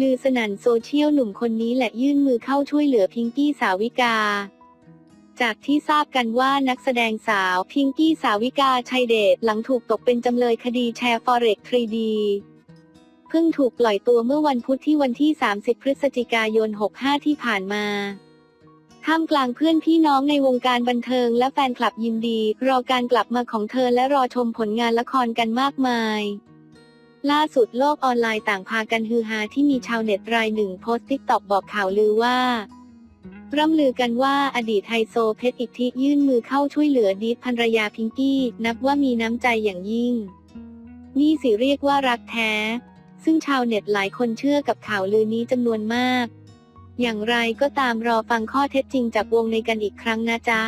ลือสนั่นโซเชียลหนุ่มคนนี้แหละยื่นมือเข้าช่วยเหลือพิงกี้สาวิกา จากที่ทราบกันว่านักแสดงสาวพิงกี้สาวิกาชัยเดชหลังถูกตกเป็นจำเลยคดีแชร์ Forex 3D เพิ่งถูกปล่อยตัวเมื่อวันพุธที่วันที่ 30 พฤศจิกายน 65 ที่ผ่านมา ท่ามกลางเพื่อนพี่น้องในวงการบันเทิงและแฟนคลับยินดี รอการกลับมาของเธอและรอชมผลงานละครกันมากมาย ล่าสุดโลกออนไลน์ต่างพากันฮือฮาที่มีชาวเน็ตรายหนึ่งโพสต์ติ๊กตอกบอกข่าวลือว่า ร่ำลือกันว่าอดีตไฮโซเพชรอิทธิยื่นมือเข้าช่วยเหลือดีดภรรยาพิงกี้ นับว่ามีน้ำใจอย่างยิ่ง นี่สิเรียกว่ารักแท้ ซึ่งชาวเน็ตหลายคนเชื่อกับข่าวลือนี้จำนวนมาก อย่างไรก็ตามรอฟังข้อเท็จจริงจากวงในกันอีกครั้งนะจ๊ะ